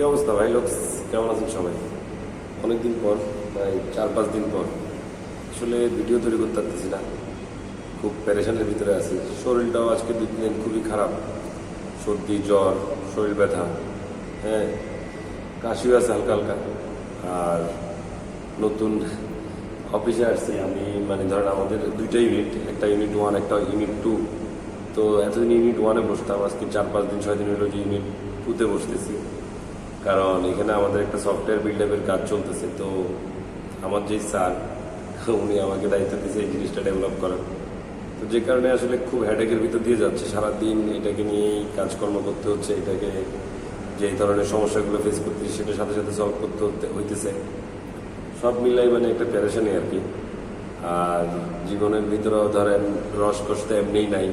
কি অবস্থা ভাই? লোক কেমন আছেন সবাই? অনেকদিন পর, প্রায় চার, পাঁচ দিন পর। আসলে ভিডিও তৈরি করতে পারতেছি না। খুব প্যারেশানের ভিতরে আছি। শরীরটাও আজকে দুই দিন খুবই খারাপ। সর্দি, জ্বর, শরীর ব্যথা হ্যাঁ কাশিও আছে হালকা হালকা। আর নতুন অফিসে আসছি আমি মানে ধরেন আমাদের দুইটা ইউনিট একটা ইউনিট ওয়ান একটা ইউনিট টু তো এতদিন ইউনিট ওয়ানে বসতাম, আজকে চার, পাঁচ দিন, ছয় দিন হলো যে ইউনিট টুতে বসতেছি। কারণ এখানে আমাদের একটা সফটওয়্যার বিল্ড আপের কাজ চলতেছে। তো আমার যে স্যার, উনি আমাকে দায়িত্ব দিয়েছে এই জিনিসটা ডেভেলপ করার। তো যে কারণে আসলে খুব হ্যাডেকের ভিতর দিয়ে যাচ্ছে। সারাদিন এটাকে নিয়েই কাজকর্ম করতে হচ্ছে, এটাকে যে ধরনের সমস্যাগুলো ফেস করতেছি সেটার সাথে সাথে সলভ করতে হতে- হইতেছে। সব মিলাই মানে একটা প্যারেশানি আর কি। আর জীবনের ভিতরেও ধরেন কষ্ট এমনিই নাই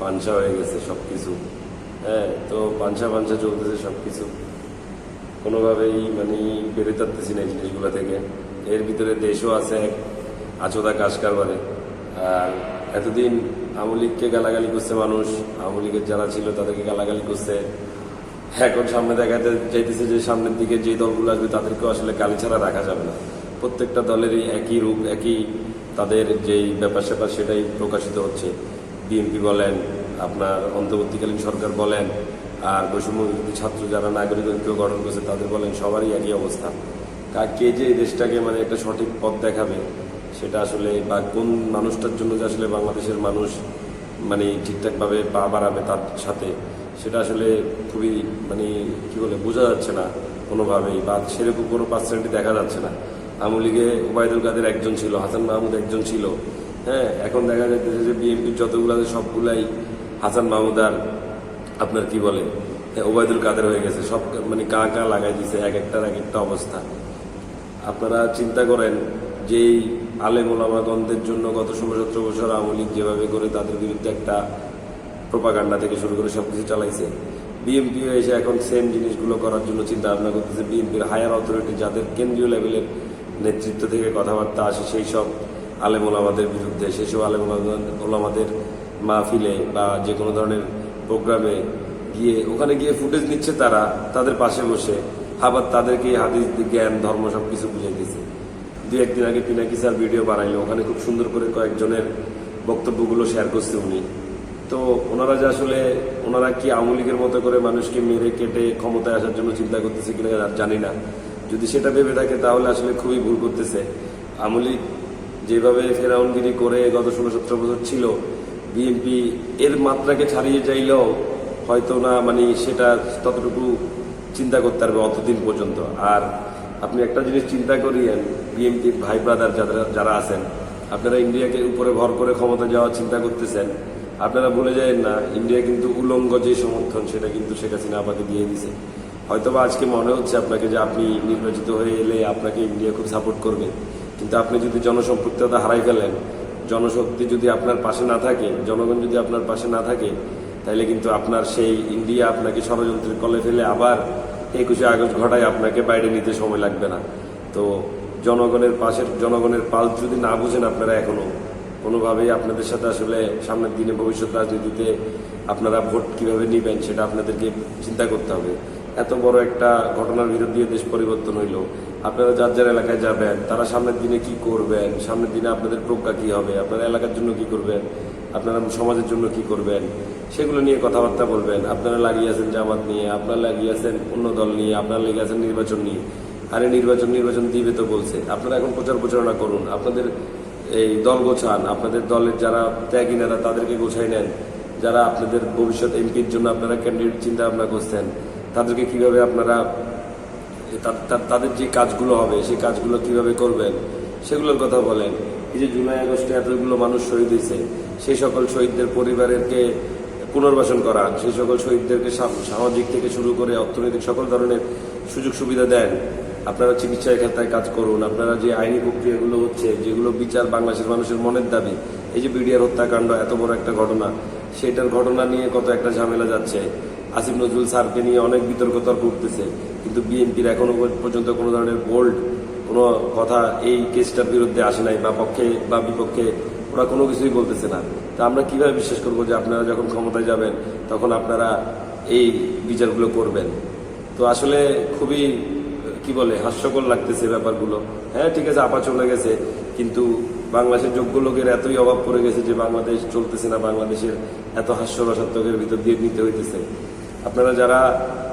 পাঞ্চা হয়ে গেছে সব কিছু হ্যাঁ তো পাঞ্চা পাঞ্চা চলতেছে সব কিছু কোনোভাবেই মানে বেরোতে পারতেছি না এই জিনিসগুলো থেকে। এর ভিতরে দেশও আছে এক আচোদা কাজ কারবারে। আর এতদিন আওয়ামী লীগকে গালাগালি করছে মানুষ, আওয়ামী লীগের যারা ছিল তাদেরকে গালাগালি করছে। এখন সামনে দেখাতে চাইতেছে যে সামনের দিকে যে দলগুলো আসবে তাদেরকেও আসলে গালি ছাড়া রাখা যাবে না। প্রত্যেকটা দলেরই একই রূপ, একই তাদের যেই ব্যাপার স্যাপার সেটাই প্রকাশিত হচ্ছে। বিএনপি বলেন, আপনার অন্তর্বর্তীকালীন সরকার বলেন আর বৈষম্য ছাত্র যারা নাগরিক ঐক্য গঠন করছে, তাদের বলেন সবারই একই অবস্থা। কা- কে যে দেশটাকে মানে একটা সঠিক পথ দেখাবে, সেটা আসলে বা কোন মানুষটার জন্য যে আসলে বাংলাদেশের মানুষ মানে ঠিকঠাকভাবে পা বাড়াবে তার সাথে, সেটা আসলে খুবই মানে কি বলে, বোঝা যাচ্ছে না কোনোভাবেই বা সেরকম কোনো পার্সেন্টই দেখা যাচ্ছে না। আওয়ামী লীগে ওবায়দুল কাদের একজন ছিল, হাসান মাহমুদ একজন ছিল। হ্যাঁ এখন দেখা যাচ্ছে যে বিএনপির যতগুলো আছে সবগুলাই হাসান মাহমুদ আর আপনার কি বলে? ওবায়দুল কাদের হয়ে গেছে। সব মানে কা কা লাগাই দিছে, এক একটার এক একটা অবস্থা। আপনারা চিন্তা করেন যে আলেম ওলামাগণদের জন্য গত ষোলো সতেরো বছর আওয়ামী লীগ যেভাবে করে তাদের বিরুদ্ধে একটা প্রপাগান্ডা থেকে শুরু করে সব কিছু চালাইছে, বিএনপি এসে এখন সেম জিনিসগুলো করার জন্য চিন্তা ভাবনা করতেছে। বিএনপির হায়ার অথরিটি যাদের কেন্দ্রীয় লেভেলের নেতৃত্ব থেকে কথাবার্তা আসে, সেই সব আলেম ওলামাদের বিরুদ্ধে, সেই সব আলেম ওলামা- ওলামাদের মাহফিলে বা যে কোনো ধরনের প্রোগ্রামে গিয়ে, ওখানে গিয়ে ফুটেজ নিচ্ছে তারা, তাদের পাশে বসে। আবার তাদেরকে হাদিস, জ্ঞান, ধর্ম সব কিছু বুঝিয়ে দিয়েছে দু একদিন আগে পিনাকি স্যার ভিডিও বানাইলো, ওখানে খুব সুন্দর করে কয়েকজনের বক্তব্যগুলো শেয়ার করছে উনি। তো ওনারা যে আসলে, ওনারা কি আওয়ামী লীগের মতো করে মানুষকে মেরে কেটে ক্ষমতায় আসার জন্য চিন্তা করতেছে কিনা আর জানি না। যদি সেটা ভেবে থাকে, তাহলে আসলে খুবই ভুল করতেছে। আওয়ামী লীগ যেভাবে ফেরাউনগিরি করে গত ষোলো সতেরো বছর ছিল বিএনপি এর মাত্রাকে ছাড়িয়ে চাইলেও হয়তো না মানে সেটা ততটুকু চিন্তা করতে পারবে অতদিন পর্যন্ত। আর আপনি একটা জিনিস চিন্তা করিয়েন বিএনপির ভাই ব্রাদার যারা যারা আছেন, আপনারা ইন্ডিয়াকে উপরে ভর করে ক্ষমতা যাওয়ার চিন্তা করতেছেন। আপনারা ভুলে যায় না, ইন্ডিয়া কিন্তু উলঙ্গ যে সমর্থন, সেটা কিন্তু শেখ হাসিনা আপনাকে দিয়ে দিছে। হয়তোবা আজকে মনে হচ্ছে আপনাকে যে আপনি নির্বাচিত হয়ে এলে আপনাকে ইন্ডিয়া খুব সাপোর্ট করবে। কিন্তু আপনি যদি জনসম্পৃক্ততা হারাই ফেলেন জনশক্তি যদি আপনার পাশে না থাকে, জনগণ যদি আপনার পাশে না থাকে, তাহলে কিন্তু আপনার সেই ইন্ডিয়া আপনাকে ষড়যন্ত্রের কলে ফেলে আবার একুশে আগস্ট ঘটায় আপনাকে বাইরে নিতে সময় লাগবে না। তো জনগণের পাশের জনগণের পাল যদি না বুঝেন আপনারা এখনও, কোনোভাবেই আপনাদের সাথে আসলে সামনের দিনে ভবিষ্যৎ রাজনীতিতে আপনারা ভোট কীভাবে নেবেন সেটা আপনাদেরকে চিন্তা করতে হবে। এত বড় একটা ঘটনার দিয়ে দেশ পরিবর্তন হইল। আপনারা যার যার এলাকায় যাবেন, তারা সামনের দিনে কি করবেন, সামনের দিনে আপনাদের প্রজ্ঞা কি হবে, আপনারা এলাকার জন্য কি করবেন, আপনারা সমাজের জন্য কি করবেন, সেগুলো নিয়ে কথাবার্তা বলবেন। আপনারা লাগিয়ে আছেন জামাত নিয়ে, আপনারা লাগিয়ে আছেন অন্য দল নিয়ে, আপনারা লেগে আছেন নির্বাচন নিয়ে। আরে নির্বাচন নির্বাচন দিবে তো বলছে। আপনারা এখন প্রচার প্রচারণা করুন। আপনাদের এই দল গোছান, আপনাদের দলের যারা ত্যাগী নেতা, তাদেরকে গোছাই নেন। যারা আপনাদের ভবিষ্যৎ এমপির জন্য আপনারা ক্যান্ডিডেট চিন্তা ভাবনা করছেন, তাদেরকে কীভাবে আপনারা তাদের যে কাজগুলো হবে সেই কাজগুলো কীভাবে করবেন, সেগুলোর কথা বলেন। এই যে জুলাই আগস্টে এতগুলো মানুষ শহীদ হয়েছে সেই সকল শহীদদের পরিবারেরকে পুনর্বাসন করা সেই সকল শহীদদেরকে সামাজিক থেকে শুরু করে অর্থনৈতিক সকল ধরনের সুযোগ সুবিধা দেন। আপনারা চিকিৎসায় ক্ষেত্রে কাজ করুন, আপনারা যে আইনি প্রক্রিয়াগুলো হচ্ছে, যেগুলো বিচার বাংলাদেশের মানুষের মনের দাবি, এই যে বিডিআর হত্যাকাণ্ড, এত বড় একটা ঘটনা, সেটার ঘটনা নিয়ে কত একটা ঝামেলা যাচ্ছে। আসিফ নজরুল স্যারকে নিয়ে অনেক বিতর্ক তর্ক উঠতেছে। কিন্তু বিএনপির এখনও পর্যন্ত কোনো ধরনের বোল্ড কোনো কথা এই কেসটার বিরুদ্ধে আসে নাই বা পক্ষে বা বিপক্ষে ওরা কোনো কিছুই বলতেছে না। তা আমরা কীভাবে বিশ্বাস করব যে আপনারা যখন ক্ষমতায় যাবেন, তখন আপনারা এই বিচারগুলো করবেন? তো আসলে খুবই, কি বলে, হাস্যকর লাগতেছে ব্যাপারগুলো। হ্যাঁ ঠিক আছে, আপা চলে গেছে, কিন্তু বাংলাদেশের যোগ্য লোকের এতই অভাব পড়ে গেছে যে বাংলাদেশ চলতেছে না, বাংলাদেশের এত হাস্যরসাত্মকের ভিতর দিয়ে নিতে হইতেছে। আপনারা যারা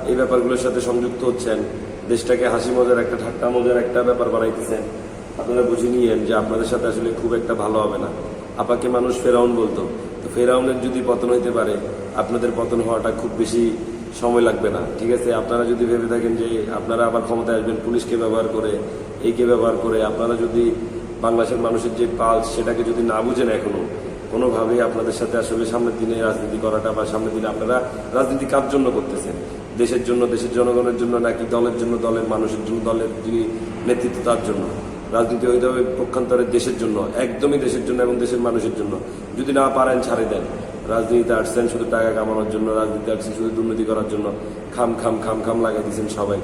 এই ব্যাপারগুলোর সাথে সংযুক্ত হচ্ছেন, দেশটাকে হাসি মজার একটা, ঠাট্টা মজার একটা ব্যাপার বানাইতেছেন, আপনারা বুঝে নিয়েন যে আপনাদের সাথে আসলে খুব একটা ভালো হবে না। আপাকে মানুষ ফেরাউন বলতো, তো ফেরাউনের যদি পতন হইতে পারে, আপনাদের পতন হওয়াটা খুব বেশি সময় লাগবে না। ঠিক আছে, আপনারা যদি ভেবে থাকেন যে আপনারা আবার ক্ষমতায় আসবেন, পুলিশকে ব্যবহার করে এইকে ব্যবহার করে, আপনারা যদি বাংলাদেশের মানুষের যে পালস, সেটাকে যদি না বুঝেন এখনও কোনোভাবেই আপনাদের সাথে আসলে সামনের দিনে রাজনীতি করাটা বা সামনের দিনে আপনারা রাজনীতি কার জন্য করতেছেন? দেশের জন্য, দেশের জনগণের জন্য নাকি দলের জন্য, দলের মানুষের জন্য, দলের যিনি নেতৃত্ব তার জন্য? রাজনীতি হবে পক্ষান্তরে দেশের জন্য, একদমই দেশের জন্য এবং দেশের মানুষের জন্য। যদি না পারেন, ছাড়ে দেন। রাজনীতিতে আসছেন শুধু টাকা কামানোর জন্য রাজনীতি আসছেন শুধু দুর্নীতি করার জন্য। খাম খাম খাম খাম লাগাই দিয়েছেন সবাই।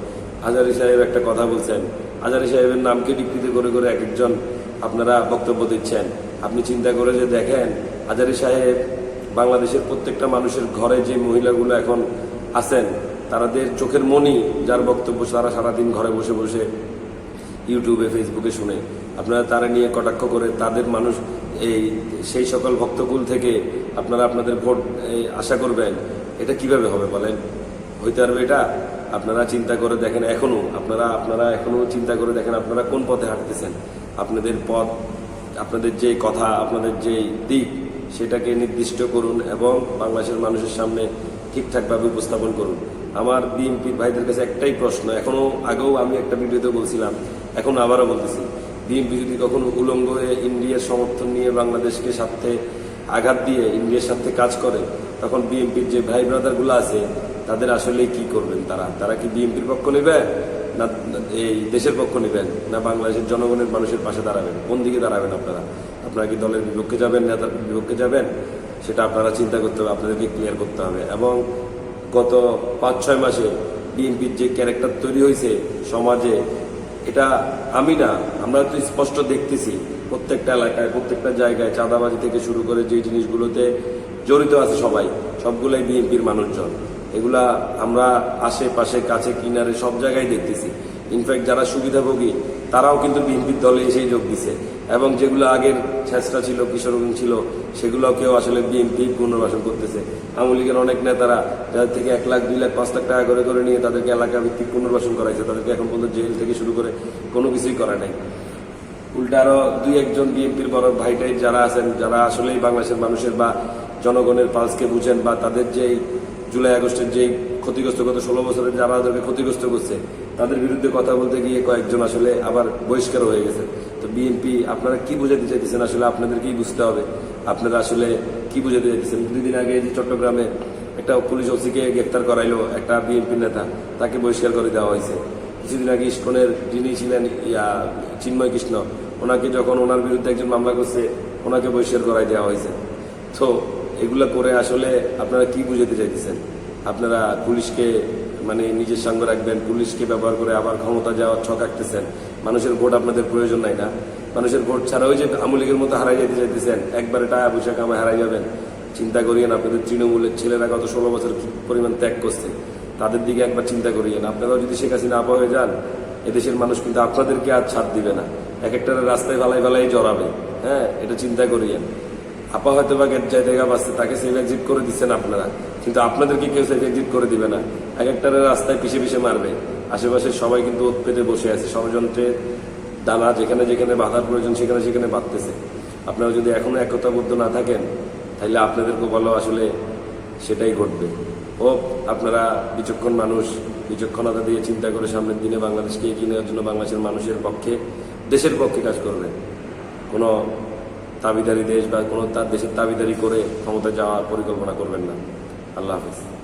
আজারি সাহেব একটা কথা বলছেন। আজারি সাহেবের নামকে বিকৃত করে করে এক একজন আপনারা বক্তব্য দিচ্ছেন। আপনি চিন্তা করে যে দেখেন আজারি সাহেব বাংলাদেশের প্রত্যেকটা মানুষের ঘরে যে মহিলাগুলো এখন আছেন তাদের চোখের মনি যার বক্তব্য তারা সারাদিন ঘরে বসে বসে ইউটিউবে, ফেসবুকে শুনে। আপনারা তারা নিয়ে কটাক্ষ করে তাদের মানুষ এই সেই সকল ভক্তকুল থেকে আপনারা আপনাদের ভোট আশা করবেন। এটা কীভাবে হবে বলেন? হইতে পারবে এটা? আপনারা চিন্তা করে দেখেন এখনও, আপনারা আপনারা এখনও চিন্তা করে দেখেন আপনারা কোন পথে হাঁটতেছেন। আপনাদের পথ আপনাদের যে কথা, আপনাদের যে দিক, সেটাকে নির্দিষ্ট করুন এবং বাংলাদেশের মানুষের সামনে ঠিকঠাকভাবে উপস্থাপন করুন। আমার বিএনপির ভাইদের কাছে একটাই প্রশ্ন এখনও আগেও আমি একটা ভিডিওতে বলছিলাম, এখন আবারও বলতেছি, বিএনপি যদি কখনো উলঙ্গ হয়ে ইন্ডিয়ার সমর্থন নিয়ে বাংলাদেশকে সাথে আঘাত দিয়ে ইন্ডিয়ার সাথে কাজ করে, তখন বিএনপির যে ভাই ব্রাদারগুলো আছে, তাদের আসলে কি করবেন তারা? তারা কি বিএনপির পক্ষ নেবে? না এই দেশের পক্ষ নেবেন, না বাংলাদেশের জনগণের মানুষের পাশে দাঁড়াবেন, কোন দিকে দাঁড়াবেন আপনারা? আপনারা কি দলের বিপক্ষে যাবেন, নেতার বিপক্ষে যাবেন? সেটা আপনারা চিন্তা করতে হবে, আপনাদেরকে ক্লিয়ার করতে হবে। এবং গত পাঁচ ছয় মাসে বিএনপির যে ক্যারেক্টার তৈরি হয়েছে সমাজে, এটা আমি না, আমরা তো স্পষ্ট দেখতেছি, প্রত্যেকটা এলাকায়, প্রত্যেকটা জায়গায় চাঁদাবাজি থেকে শুরু করে যে জিনিসগুলোতে জড়িত আছে সবাই, সবগুলোই বিএনপির মানুষজন। এগুলা আমরা আশেপাশে, কাছে, কিনারে সব জায়গায় দেখতেছি। ইনফ্যাক্ট যারা সুবিধাভোগী, তারাও কিন্তু বিএনপির দলে এসেই যোগ দিছে। এবং যেগুলো আগের ছেঁচড়া ছিল কিশোরগঞ্জ ছিল সেগুলোকেও আসলে বিএনপি পুনর্বাসন করতেছে। আওয়ামী লীগের অনেক নেতারা যাদের থেকে এক লাখ, দুই লাখ, পাঁচ লাখ টাকা করে করে নিয়ে তাদেরকে এলাকা ভিত্তিক পুনর্বাসন করাইছে, তাদেরকে এখন পর্যন্ত জেল থেকে শুরু করে কোনো কিছুই করা নাই। উল্টা আরও দুই একজন বিএনপির বড় ভাইটাই যারা আছেন, যারা আসলেই বাংলাদেশের মানুষের বা জনগণের পালসকে বুঝেন বা তাদের যেই জুলাই আগস্টের যে ক্ষতিগ্রস্ত গত ষোলো বছরের যারা তাদেরকে ক্ষতিগ্রস্ত করছে, তাদের বিরুদ্ধে কথা বলতে গিয়ে কয়েকজন আসলে আবার বহিষ্কার হয়ে গেছে। তো বিএনপি আপনারা কি বুঝাতে চাইতেছেন? আসলে আপনাদেরকেই বুঝতে হবে। আপনারা আসলে কি বুঝাতে চাইতেছেন? দুদিন আগে যে চট্টগ্রামে একটা পুলিশ ওসিকে গ্রেপ্তার করাইলো একটা বিএনপি নেতা, তাকে বহিষ্কার করে দেওয়া হয়েছে। কিছুদিন আগে ইস্কনের যিনি ছিলেন, ইয়া, চিন্ময় কৃষ্ণ, ওনাকে যখন ওনার বিরুদ্ধে একজন মামলা করছে, ওনাকে বহিষ্কার করাই দেওয়া হয়েছে। তো এগুলা করে আসলে আপনারা কি বুঝাতে চাইতেছেন? আপনারা পুলিশকে মানে নিজের সঙ্গে রাখবেন, পুলিশকে ব্যবহার করে আবার ক্ষমতা যাওয়ার ছক আঁকতেছেন। মানুষের ভোট আপনাদের প্রয়োজন নাই না। মানুষের ভোট ছাড়া ওই যে আমলিগের মতো হারাই যেতে চাইতেছেন, একবারে টাকা পয়সা কামায় হারাই যাবেন। চিন্তা করিয়েন, আপনাদের তৃণমূলের ছেলেরা গত ষোলো বছর কি পরিমাণ ত্যাগ করছে? তাদের দিকে একবার চিন্তা করিয়েন। আপনারাও যদি শেখ হাসিনা আপা হয়ে যান, এদেশের মানুষ কিন্তু আপনাদেরকে আর ছাড় দিবে না। এক একটা রাস্তায় ভালাই ভালাই জড়াবে। হ্যাঁ এটা চিন্তা করিয়েন। আপা হয়তো বা গেট দেখা পাচ্ছে তাকে সেভ এক্সিট করে দিচ্ছেন আপনারা। কিন্তু আপনাদেরকে কেউ সেভ এক্সিট করে দিবে না। এক একটা রাস্তায় পিছিয়ে পিছিয়ে মারবে। আশেপাশে সবাই কিন্তু ওত পেতে বসে আছে। ষড়যন্ত্রের দানা যেখানে যেখানে বাধার প্রয়োজন, সেখানে সেখানে বাঁধতেছে। আপনারা যদি এখনও একতাবদ্ধ না থাকেন, তাহলে আপনাদেরকে বলো আসলে সেটাই ঘটবে। ও আপনারা বিচক্ষণ মানুষ, বিচক্ষণতা দিয়ে চিন্তা করে সামনের দিনে বাংলাদেশকে এগিয়ে নেওয়ার জন্য বাংলাদেশের মানুষের পক্ষে, দেশের পক্ষে কাজ করবেন। কোনো দাবিদারি দেশ বা কোনো তার দেশের তাবিদারি করে ক্ষমতা যাওয়ার পরিকল্পনা করবেন না। আল্লাহ হাফিজ।